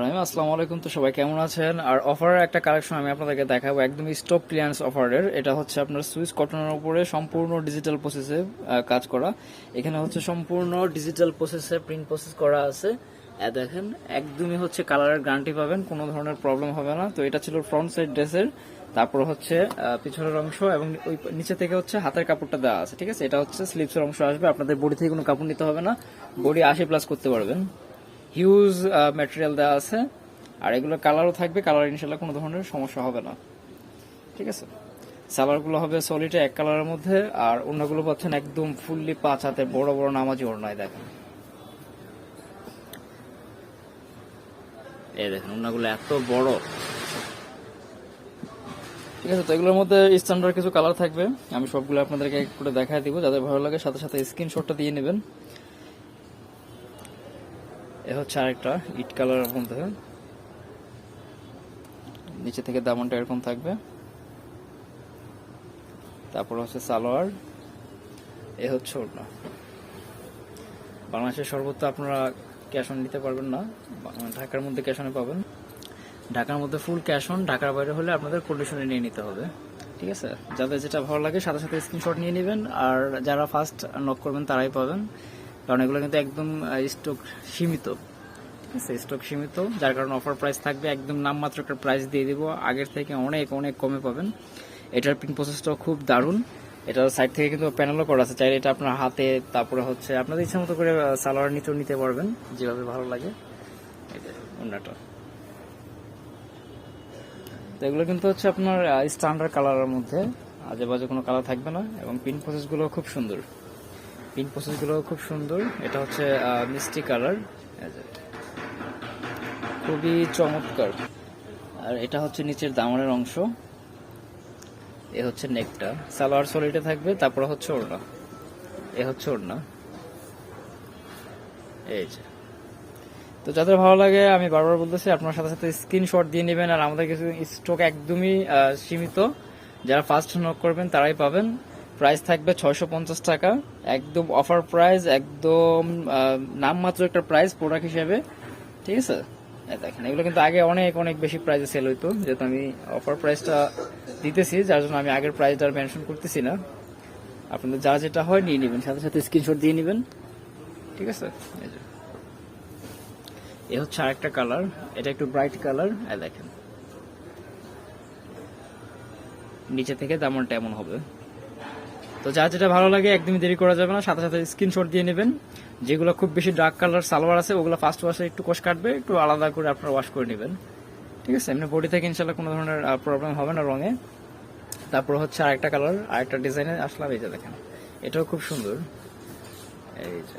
রহিম। আসসালামু আলাইকুম। তো সবাই কেমন আছেন? আর একটা আমি দেখাবো অফারের। এটা হচ্ছে আপনার সুইস কটনের সম্পূর্ণ ডিজিটাল প্রসেসে কাজ করা। এখানে হচ্ছে সম্পূর্ণ ডিজিটাল প্রসেসে প্রিন্ট প্রসেস করা আছে। দেখেন, একদমই হচ্ছে কালারের গ্যারান্টি পাবেন, কোনো ধরনের প্রবলেম হবে না। তো এটা ছিল ফ্রন্ট সাইড ড্রেসের তারপর হচ্ছে পিছনের অংশ এবং ওই নিচে থেকে হচ্ছে হাতের কাপড়টা দেওয়া আছে, ঠিক আছে? এটা হচ্ছে স্লিপসের অংশ আসবে। আপনাদের বডি থেকে কোনো কাপড় নিতে হবে না। বডি আশি প্লাস করতে পারবেন। হিউজ ম্যাটেরিয়াল দেওয়া আছে। আর এগুলো কালারও থাকবে। কালার ইনশাল্লাহ কোনো ধরনের সমস্যা হবে না। ঠিক আছে? সালোয়ারগুলো হবে সলিডে এক কালারের মধ্যে, আর অন্যগুলো পাচ্ছেন একদম ফুললি পাঁচ হাতে। বড় বড় নামাজি ওড়নায় দেখেন। এই দেখেন এত বড়। ঠিক আছে, তো এগুলোর মধ্যে স্ট্যান্ডার্ড কিছু কালার থাকবে। আমি সবগুলো আপনাদেরকে করে দেখায় দিব। যাদের ভালো লাগে, সাথে সাথে স্ক্রিনশটটা দিয়ে নেবেন। এ হচ্ছে আরেকটা, ইট কালারের মধ্যে নিচে থেকে দামনটা এরকম থাকবে। তারপর হচ্ছে সালোয়ার। এ হচ্ছে ওড়না। বাংলাদেশের সর্বত্র আপনারা ক্যাশ অন নিতে পারবেন না। ঢাকার মধ্যে ক্যাশ অনে পাবেন। ঢাকার মধ্যে ফুল ক্যাশ অন ঢাকার বাইরে হলে আপনাদের কন্ডিশনে নিয়ে নিতে হবে। ঠিক আছে? যাদের যেটা ভালো লাগে, সাথে সাথে স্ক্রিনশট নিয়ে নেবেন। আর যারা ফার্স্ট নক করবেন, তারাই পাবেন। কারণ এগুলো কিন্তু একদম স্টক সীমিত। ঠিক আছে? স্টক সীমিত, যার কারণে অফার প্রাইস থাকবে, একদম নামমাত্র একটা প্রাইস দিয়ে দিব। আগের থেকে অনেক অনেক কমে পাবেন। এটার প্রিন্ট প্রসেসটাও খুব দারুণ। এটার সাইড থেকে কিন্তু প্যানেলও করা আছে। চাইলে এটা আপনার হাতে, তারপরে হচ্ছে আপনাদের ইচ্ছা মতো করে সালোয়ার নিতেও নিতে পারবেন, যেভাবে ভালো লাগে। এটা অন্যটা তো এগুলো কিন্তু হচ্ছে আপনার স্ট্যান্ডার্ড কালারের মধ্যে। আজে বাজে কোনো কালার থাকবে না এবং পিন প্রসেসগুলো খুব সুন্দর। পিন প্রসেসগুলো খুব সুন্দর। এটা হচ্ছে মিষ্টি কালার। খুবই চমৎকার। আর এটা হচ্ছে নিচের দামনের অংশ। এ হচ্ছে নেকটা। সালোয়ার সলিডে থাকবে, তারপর হচ্ছে ওড়না। এ হচ্ছে ওড়না। এই যে। তো যাদের ভালো লাগে, আমি বারবার বলতেছি, আপনার সাথে সাথে স্ক্রিনশট দিয়ে নেবেন, আর আমাদের কিছু স্টক একদমই সীমিত। যারা ফার্স্ট নক করবেন, তারাই পাবেন। প্রাইস থাকবে ছয়শো পঞ্চাশ টাকা। একদম অফার প্রাইস একদম নামমাত্র একটা প্রাইস প্রোডাক্ট হিসেবে। ঠিক আছে? দেখেন, এগুলো কিন্তু আগে অনেক অনেক বেশি প্রাইসে সেল হইতো। যেহেতু আমি অফার প্রাইসটা দিতেছি, যার জন্য আমি আগের প্রাইসটা মেনশন করতেছি না। আপনাদের যা যেটা হয় নিয়ে নেবেন, সাথে সাথে স্ক্রিনশট দিয়ে নেবেন। ঠিক আছে? এ হচ্ছে আরেকটা কালার এটা একটু ব্রাইট কালার দেখেন। নিচে থেকে দামনটা এমন হবে। তো যা যেটা ভালো লাগে, একদমই দেরি করা যাবে না। সাথে সাথে স্ক্রিনশট দিয়ে নেবেন। যেগুলো খুব বেশি ডার্ক কালার সালোয়ার আছে, ওগুলো ফার্স্ট ওয়াশে একটু কষ কাটবে, একটু আলাদা করে আপনারা ওয়াশ করে নেবেন। ঠিক আছে? এমনি বডি থেকে ইনশাল্লাহ কোনো ধরনের প্রবলেম হবে না রঙে। তারপর হচ্ছে আরেকটা কালার আরেকটা ডিজাইনে আসলাম। এই যে দেখেন, এটাও খুব সুন্দর। এই যে,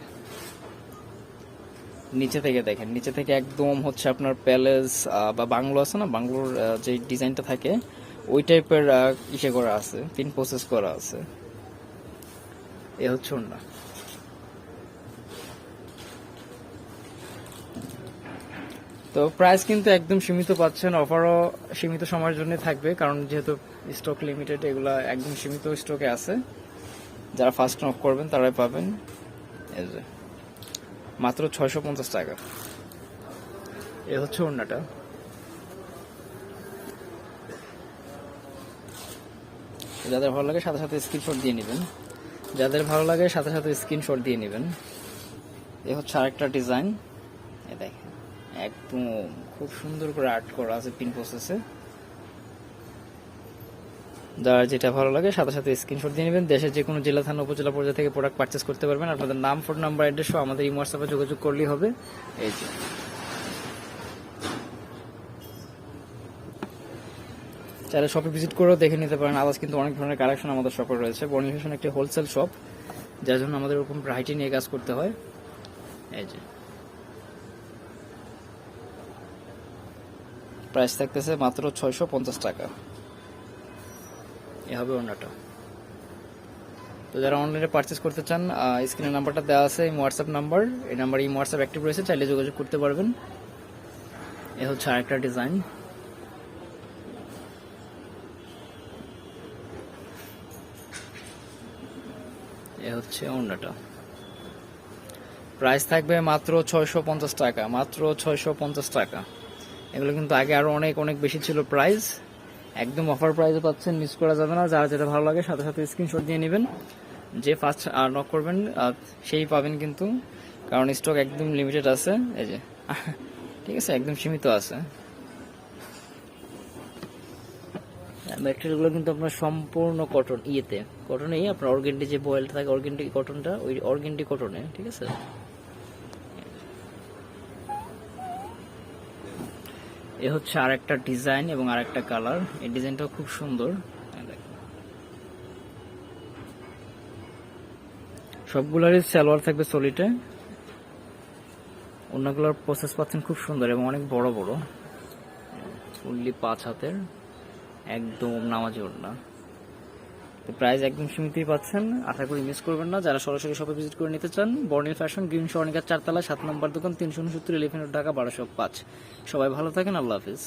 নিচে থেকে দেখেন, নিচে থেকে একদম হচ্ছে আপনার প্যালেস বা বাংলো আছে না? বাংলোর যে ডিজাইনটা থাকে, ওই টাইপের ইসে করা আছে পিন প্রসেস করা আছে। এ হচ্ছে ওড়না তো প্রাইস কিন্তু একদম সীমিত পাচ্ছেন অফারও সীমিত সময়ের জন্য থাকবে, কারণ যেহেতু স্টক লিমিটেড এগুলা একদম সীমিত স্টকে আছে। যারা ফার্স্ট অফ করবেন, তারাই পাবেন। মাত্র ছয়শো পঞ্চাশ টাকা। এ হচ্ছে ওড়নাটা যাদের ভালো লাগে, সাথে সাথে স্ক্রিনশট দিয়ে নেবেন। যাদের ভালো লাগে, সাথে সাথে স্ক্রিনশট দিয়ে নেবেন। এ হচ্ছে আরেকটা ডিজাইন এ দেখেন, একদম খুব সুন্দর করে আর্ট করা আছে পিন প্রসেসে যার যেটা ভালো লাগে, সাথে সাথে স্ক্রিনশট দিয়ে নেবেন। দেশের যে কোনো জেলা, থানা, উপজেলা পর্যায়ে থেকে প্রোডাক্ট পারচেস করতে পারবেন। আপনাদের নাম ফোন নাম্বার অ্যাড্রেস আমাদের এই হোয়াটসঅ্যাপে যোগাযোগ করলেই হবে। এই যে চাইলে শপে ভিজিট করেও দেখে নিতে পারেন। আদার্স কিন্তু অনেক ধরনের কালেকশন আমাদের শপে রয়েছে। বর্ণিং ফ্যাশন একটি হোলসেল শপ যার জন্য আমাদের ওরকম ভ্যারাইটি নিয়ে কাজ করতে হয়। এই যে। প্রাইস থাকতেছে মাত্র ছয়শো পঞ্চাশ টাকা। এ হবে অন্যটা তো যারা অনলাইনে পারচেস করতে চান স্ক্রিনের নাম্বারটা দেওয়া আছে, এই হোয়াটসঅ্যাপ নাম্বার এই নাম্বার এই হোয়াটসঅ্যাপ অ্যাক্টিভ রয়েছে, চাইলে যোগাযোগ করতে পারবেন। এ হচ্ছে আরেকটা ডিজাইন এ হচ্ছে অন্যটা। প্রাইস থাকবে মাত্র ছয়শো পঞ্চাশ টাকা, মাত্র ছয়শো পঞ্চাশ টাকা। এগুলো কিন্তু আগে আরও অনেক অনেক বেশি ছিল প্রাইস। একদম অফার প্রাইসে পাচ্ছেন মিস করা যাবে না, যারা যেটা ভালো লাগে সাথে সাথে স্ক্রিনশট দিয়ে নেবেন। যে ফার্স্ট নক করবেন সেই পাবেন কিন্তু, কারণ স্টক একদম লিমিটেড আছে, এই যে, ঠিক আছে, একদম সীমিত আছে। ম্যাটেরিয়ালগুলো কিন্তু আপনার সম্পূর্ণ কটন ইয়েতে। কটনেই আপনার অর্গেন্ডি যে বয়েলটা থাকে অর্গেন্ডি কটনটা ওই অর্গেন্ডি কটনে ঠিক আছে? এ হচ্ছে আরেকটা ডিজাইন এবং আরেকটা কালার এই ডিজাইনটাও খুব সুন্দর। দেখেন। সবগুলোরই সালোয়ার থাকবে সলিটে অন্যগুলোর প্রসেস পাচ্ছেন খুব সুন্দর এবং অনেক বড় বড়। ফুললি পাঁচ হাতের। একদম নামাজি ওড়না তো প্রাইস একদম সীমিতই পাচ্ছেন। আশা করি মিস করবেন না। যারা সরাসরি শপে ভিজিট করে নিতে চান বর্ণিল ফ্যাশন গ্রিন স্বর্ণিকার চারতলা, সাত নম্বর দোকান, তিনশো উনসত্তর ইলেভেন ঢাকা, বারোশো পাঁচ। সবাই ভালো থাকেন। আল্লাহ হাফিজ।